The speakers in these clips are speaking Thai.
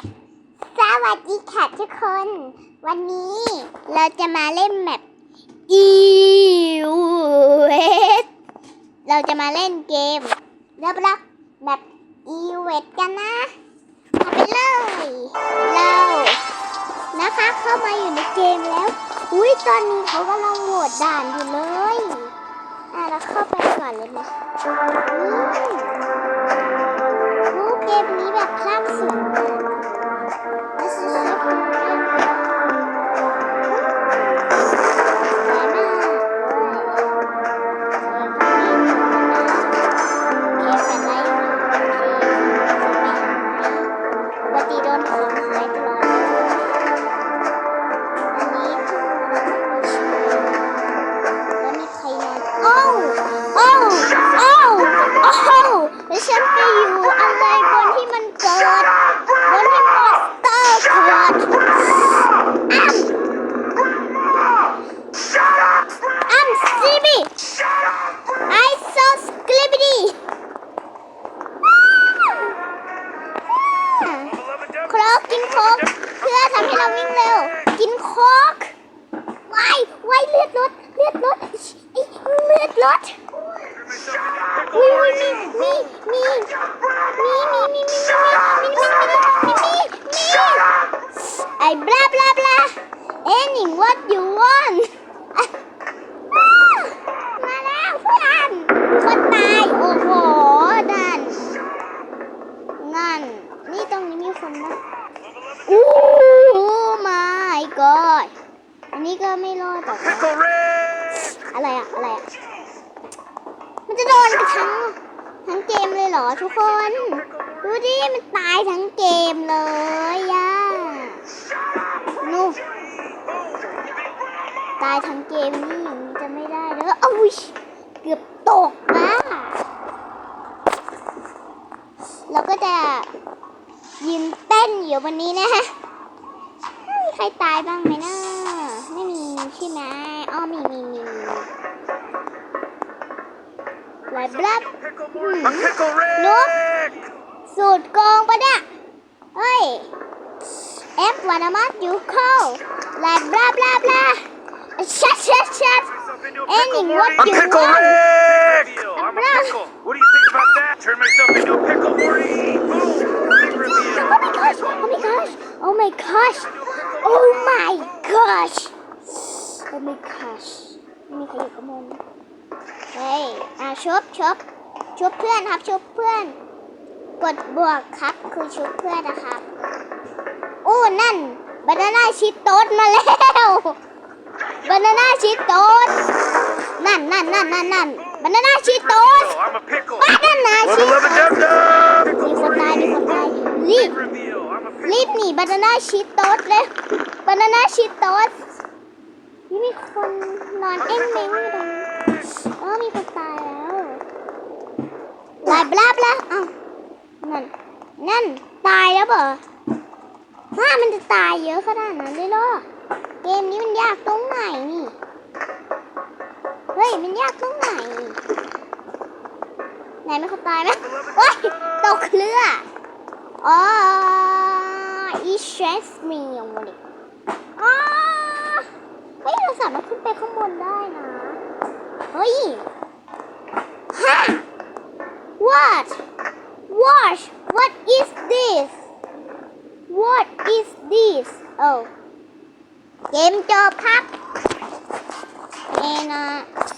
สวัสดีค่ะทุกคน วันนี้เราจะมาเล่นแมป e w e t เราจะมาเล่นเกมเริ่มรักแบบ e w e t กันนะมาไปเลยเรานะคะเข้ามาอยู่ในเกมแล้ว อุ้ยตอนนี้เขากำลังโหวตด่านอยู่เลยอะเราเข้าไปก่อนเลยนะอู้เกมนี้แบบคลาสสิ ตายทั้งเกมนี่อย่างนี้จะไม่ได้เด้ออุ้ยเกือบตกนะเราก็จะยืนเต้นอยู่วันนี้นะฮะมีใครตายบ้างไหมนะไม่มีใช่ไหมอ้อมีมีมีมีไหลบลับ Pickle Hmm. A Pickle Rick! Nope. สูตรโกงปะเนี่ย เฮ้ย F วันมัดอยู่เข้าไหลบลับลับลา ชัดชัดชัด Anything Any what A you Pickle want. Rick! I'm a Blah. pickle. What do you think about that? Turn myself into a pickle, Morty! Boom! Big reveal! Oh my gosh Oh my gosh Oh my gosh Oh my gosh Oh my gosh ไม่มีใครอยู่กับมันเฮ้ยอะชุบชุบชุบเพื่อนครับชุบเพื่อน กดบวกครับคือชุบเพื่อนนะครับ โอ้ นั่นบานาน่าชิโต๊ดมาแล้ว บานาน่าชิโต๊ดนั่นนั่นนั่นนั่นนั่นบานาน่าชิโต๊ด Oh, I'm a pickle! บานาน่าชิ Level โต๊ up ด and dum มี dum! คนตายมีคนตายรีบ Big reveal! I'm a รี pickle! บหนีบานาน่าชีโต๊ดเลยบานาน่าชีโต๊ดนี่มีคนนอนเอ็งเม้งอยู่ตรงนี้อ๋อมีคนตายแล้วลายบลาบลาอ้าวนั่นนั่นตายแล้วเหรอถ้ามันจะตายเยอะขนาดนั้นเลยเหรอ เกมนี้มันยากตรงไหนนี่ เฮ้ย มันยากตรงไหน ไหนไม่เขาตายไหมเฮ้ยตกเรืออ๋ออีเชสมีอย่างวันนี้อ๋อเฮ้ยเราสามารถขึ้นไปข้างบนได้นะ เฮ้ย ฮะ what what what is this what is this oh เกมจบครับเอนะ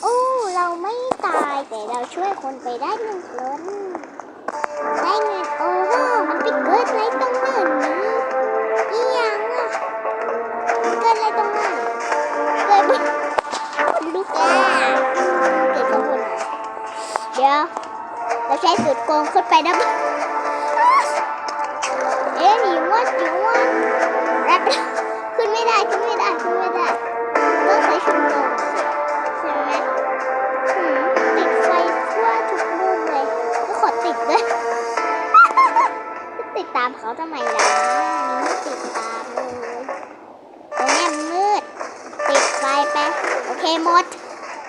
โอ้เราไม่ตายแต่เราช่วยคนไปได้หนึ่งคนได้เงินโอ้โหมันไปเกิดอะไรตรงนั้นนี่อีหยังอะเกิดอะไรตรงนั้นเกิดบนคนลุกอะเกิดข้างบนเดี๋ยวเราใช้สูตรโกงขึ้นไปนะเอ๊ะนี่ว่าจิว่าแรปขึ้น ไม่ได้ขึ้นไม่ได้ขึ้นไม่ได้ต้องใช้ชุดโกงใช่ไหมหืมติดไฟทั่วทุกมุมเลยก็ขอติดด้วยติดตามเขาทำไมล่ะนี่ไม่ติดตามเลยตรงเนี้ยมืดติดไฟไปโอเคหมด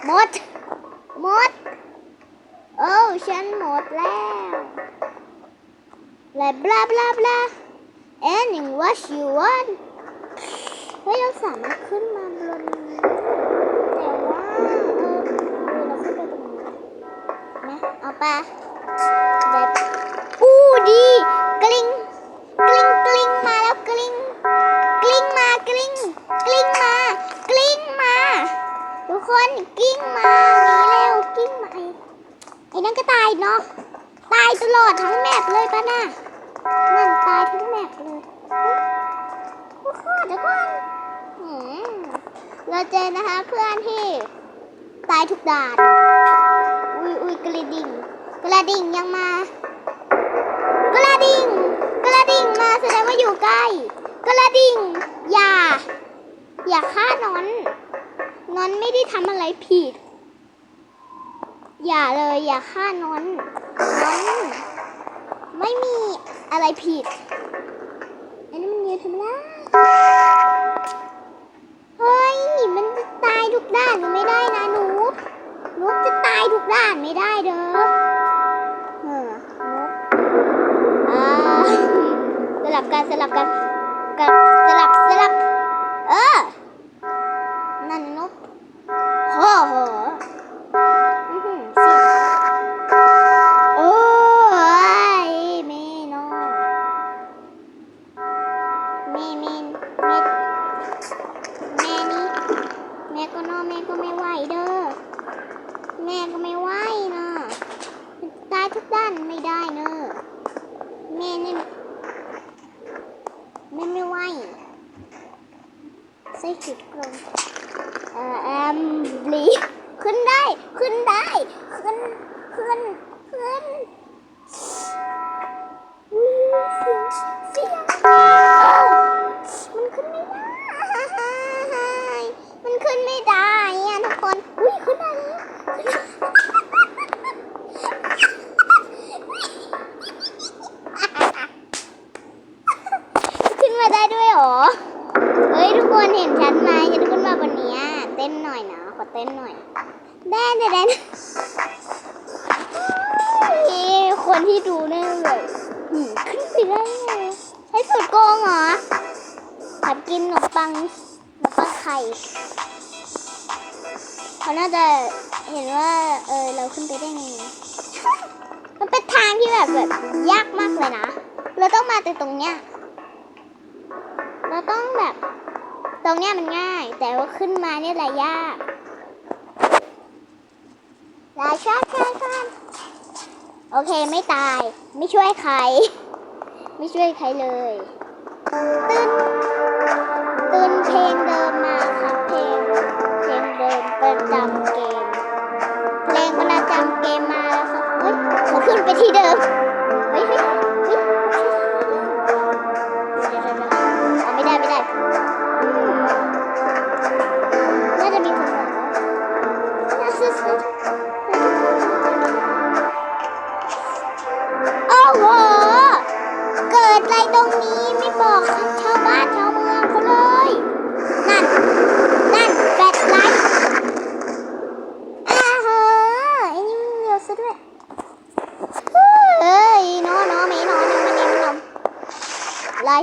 หมดหมดโอ้ฉันหมดแล้วและบลาบลาบลา and what you want เฮ้ยเราสามารถขึ้นมาบนนี้แต่ว่าเออเราขึ้นไปตรงนี้นะเอาปะแบบอู้ดีกลิ้งกลิ้งกลิ้งมาแล้วกลิ้งกลิ้งมากลิ้งกลิ้งมากลิ้งมา ทุกคนกลิ้งมาหนีเร็วกลิ้งมาไอ้ไอ้นั่นก็ตายเนาะตายตลอดทั้งแมปเลยปะน่ะนั่นตายทั้งแมปเลยทุกคนเดี๋ยวก่อน เราเจอนะคะเพื่อนที่ตายทุกด่าน อุ้ยอุ้ยกระดิ่งกระดิ่งยังมากระดิ่งกระดิ่งมาแสดงว่าอยู่ใกล้กระดิ่งอย่า อย่าฆ่านอนนอนไม่ได้ทำอะไรผิด อย่าเลยอย่าฆ่านอนนอนไม่มีอะไรผิดอันนี้มันยอะทำไม เฮ้ย มันจะตายทุกด้านไม่ได้นะหนูนกจะตายทุกด้านไม่ได้เด้อเออนกอ่าสลับกันสลับกันกับสลับสลับ ส่ขีดกลมเอ่อแอมบลีขึ้นได้ ขึ้นได้ ขึ้น ขึ้น ขึ้น ต้นหน่อยนะ ขอเต้นหน่อยแดนแดนมีคนที่ดูแน่เลยขึ้นไปได้ไงใช้สุดโกงเหรอแบบกินขนมปังขนมปังไข่เขาน่าจะเห็นว่า เออเราขึ้นไปได้ไงมันเป็นทางที่แบบแบบยากมากเลยนะ เราต้องมาแต่ตรงเนี้ย เราต้องแบบ ตรงเนี้ยมันง่าย แต่ว่าขึ้นมาเนี่ยแหละยากลาชาชาชาโอเคไม่ตาย ไม่ช่วยใคร ไม่ช่วยใครเลยตื่นตื่นเพลงเดิมมาครับเพลงเพลงเดิมประจำเกม เพลงประจำเกมมาแล้วครับเฮ้ยขาขึ้นไปที่เดิม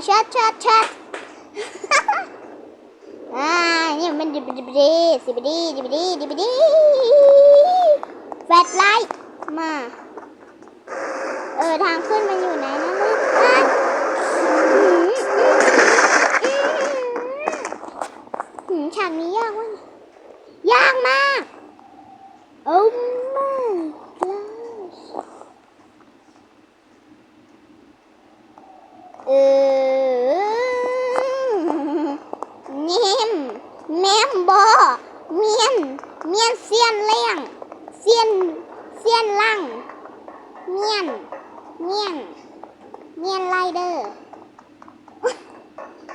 ชัดชัดชัดอ่านี่มันดิบดิบดีสิบดีดิบดีดิบดีแฟลชไลท์มา เออ ทางขึ้นมันอยู่ไหนนะอะอืมอือหืมฉากนี้ยากวะเนี่ยยากมากโอ้ gosh เออเมมแมมบอเมียน เมียนเซียนเลี่ยง เซียน เซียนลังเมียน เมียน เมียนไรเดอร์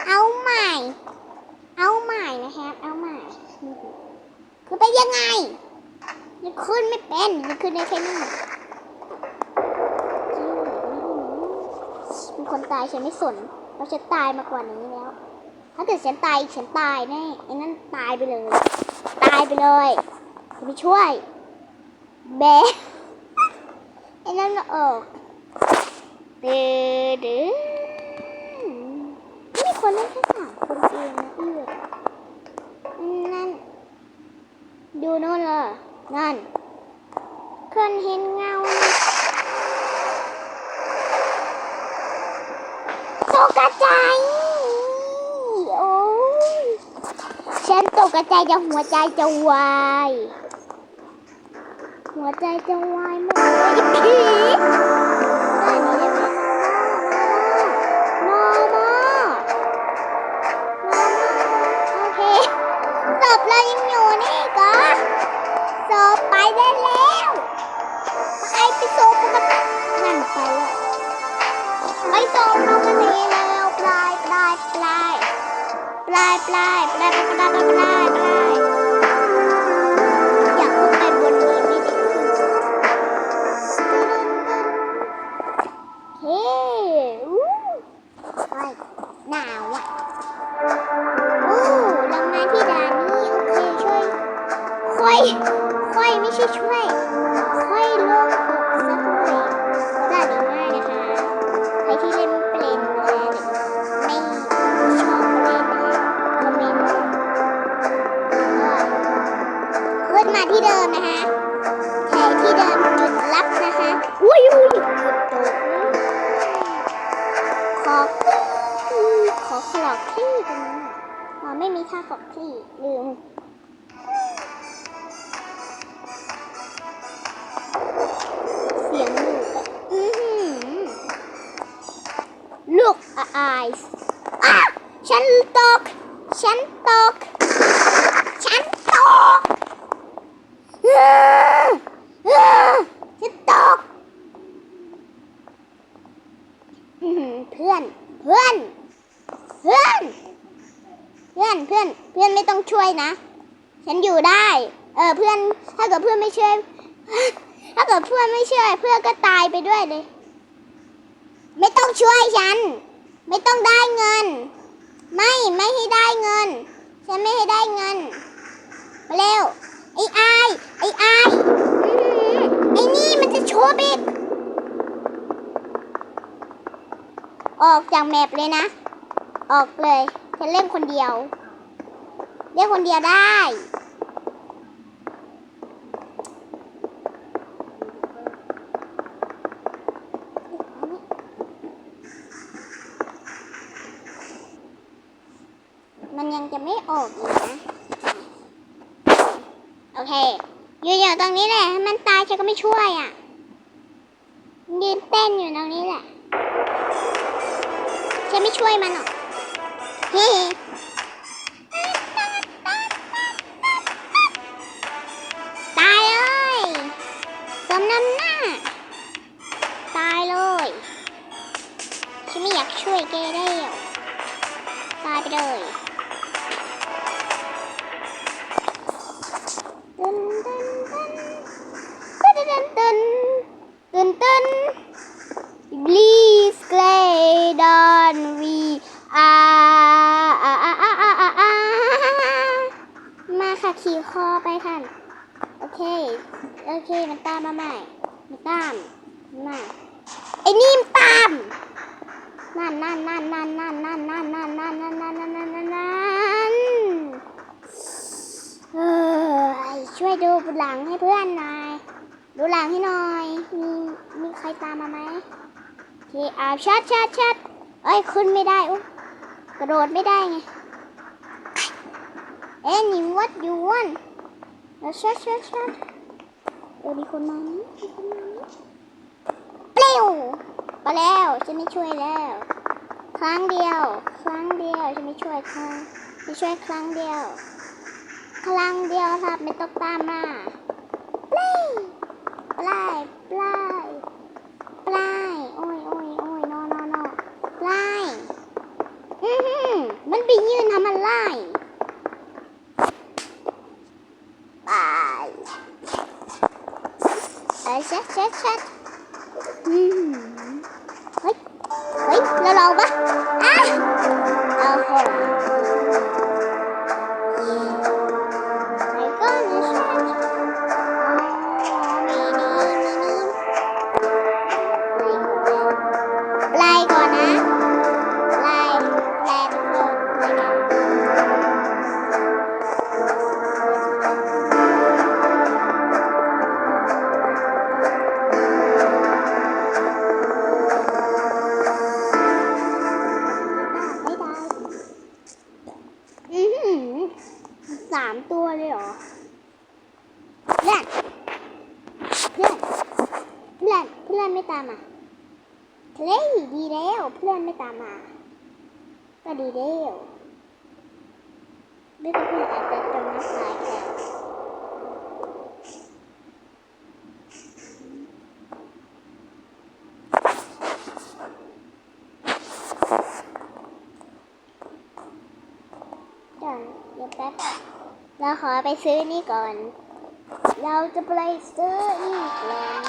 เอาใหม่ เอาใหม่นะครับ เอาใหม่ คือไปยังไงยังขึ้นไม่เป็นยังขึ้นได้แค่นี้มีคนตายฉันไม่สน เราะฉันตายมากกว่านี้แล้ว ถ้าเกิดฉันตายอีกฉันตายแน่ไอ้นั่นตายไปเลย ตายไปเลยจะไม่ช่วย แบะไอ้นั่นออกเดือดมีคนเล่นแค่สามคนเองนะเอือนั่น ดูโน่นเลยนั่นคนเห็นเงาตกกระจายโอ้ฉันตกกระจายจะหัวใจจะวาย หัวใจจะวายหมดเลยอีผี หนาวอะโอ้เรามาที่ด่านนี้โอเคช่วยค่อยค่อยไม่ใช่ช่วยค่อยลงอกสักหน่อยด่านนี้ง่ายนะคะใครที่เล่นเป็นนะคะไม่ชอบเล่นนะคะคอมเมนต์ก็ขึ้นมาที่เดิมนะคะแถวที่เดิมจุดรับนะคะอุ้ยอุ้ยจุดตกขอ ขอขลอกที่ตรงนั้นอ๋อไม่มีท่าขอกที่ลืมเสียงหนูกอือหือ Look eyes อะฉันตก ฉันตก ฉันตก เออเออฉันตกอื้อหือเพื่อน เพื่อน เพื่อน เพื่ อนเพื่อนเพื่อนไม่ต้องช่วยนะ ฉันอยู่ได้ เออเพื่อนถ้าเกิดเพื่อนไม่ช่วย ถ้าเกิดเพื่อนไม่ช่วยเพื่อนก็ตายไปด้วยเลย ไม่ต้องช่วยฉัน ไม่ต้องได้เงิน ไม่ไม่ให้ได้เงิน ฉันไม่ให้ได้เงินมาเร็วไอ้อายไอ้อายอื้อหือไอ้นี่มันจะโชว์บิดออกจากแมปเลยนะ ออกเลย ฉันเล่นคนเดียว เล่นคนเดียวได้ มันยังจะไม่ออกอีกนะ โอเคอยู่อยู่ตรงนี้แหละให้มันตายฉันก็ไม่ช่วยอะ ยืนเต้นอยู่ตรงนี้แหละ ฉันไม่ช่วยมันหรอกเฮ้ ค่ะขี่คอไปค่ะโอเค โอเค มันตามมาใหม่ มันตามมาไอ้นี่มตาม นั่นนั่นนั่นนั่นนั่นนั่นนั่นนั่นนั่นนั่นนั่นนั่นนั่นนั่นนั่นเออช่วยดูหลังให้เพื่อนหน่อย ดูหลังให้หน่อย มีมีใครตามมาไหมโอเคอาชัดชัดชัดเอ้ยขึ้นไม่ได้อุ๊กระโดดไม่ได้ไง Any what you want แล้วชัดชัดชัดเออมีคนมาไหมมีคนมาไหมเปรี้ยวไปแล้วจะไม่ช่วยแล้ว ครั้งเดียว ครั้งเดียวจะไม่ช่วยครั้งจะช่วยครั้งเดียว ครั้งเดียวครับไม่ต้องตามมาปลายปลายป เออเช็ดเช็ดเช็ดอืมเฮ้ย เฮ้ยเราลองปะ ดีแล้วไม่ต้องเพื่อาจจะจมน้ำตายแล้วเดี๋ยวเดี๋ยวแป๊บเราขอไปซื้อนี่ก่อน เราจะไปซื้อนี่ก่อน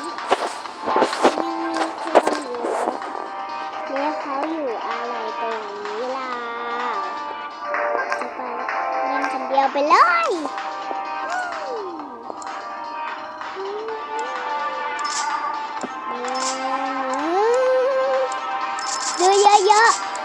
ยังมีคนอยู่แล้วเขาอยู่อะไรตรง ไปเลยดูเยอะๆ